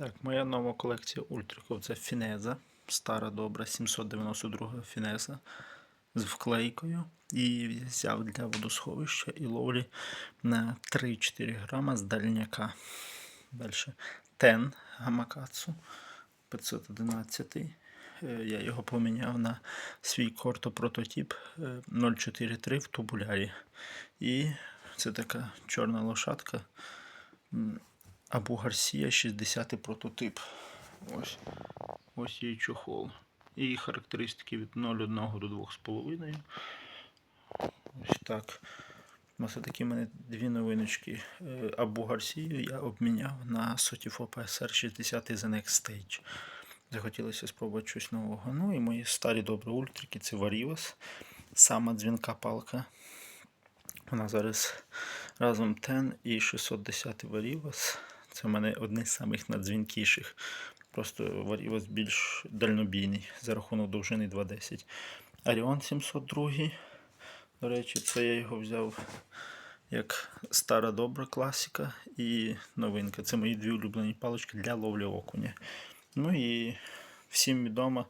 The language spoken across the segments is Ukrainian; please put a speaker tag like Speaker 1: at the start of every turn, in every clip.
Speaker 1: Так, моя нова колекція ультриків це фінеза. Стара добра 792 фінеза з вклейкою. І взяв для водосховища і ловлі на 3-4 грама з дальняка. Далі Тен Гамакацу 511. Е, Я його поміняв на свій кортопрототип е, 043 в тубулярі. І це така чорна лошадка. Абу Гарсія 60 прототип. Ось. Ось її чохол. І характеристики від 0,1 до 2,5. Ось так. Ось такі в мене дві новиночки. Е, Абу Гарсію я обміняв на Sotifo PSR 60 The Next Stage. Захотілося спробувати щось нового. Ну і мої старі добрі ультрики це Варівас. Сама дзвінка палка. Вона зараз разом TEN і 610 Варівас. Це в мене одні з самих надзвінкіших. Просто Варівас більш дальнобійний за рахунок довжини 2.10. Аріон 702. До речі, це я його взяв як стара добра класика і новинка. Це мої дві улюблені палички для ловлі окуня. Ну і всім відома,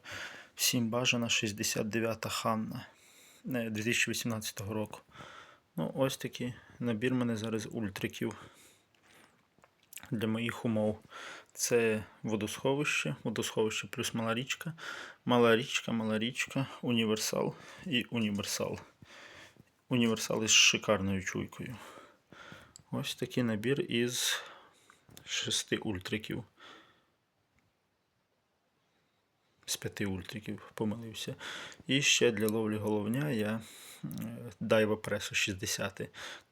Speaker 1: всім бажана 69-та Ханна е, 2018 року. Ну, ось такий набір мене зараз ультриків для моїх умов. Це водосховище, водосховище плюс мала річка, мала річка, мала річка, універсал і універсал. Універсал із шикарною чуйкою. Ось такий набір із шести ультриків. З п'яти ультриків помилився. І ще для ловлі головня я дайва пресу 60.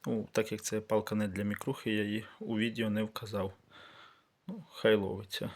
Speaker 1: Ну, так як це палка не для мікрухи, я її у відео не вказав. Ну, хай ловиться.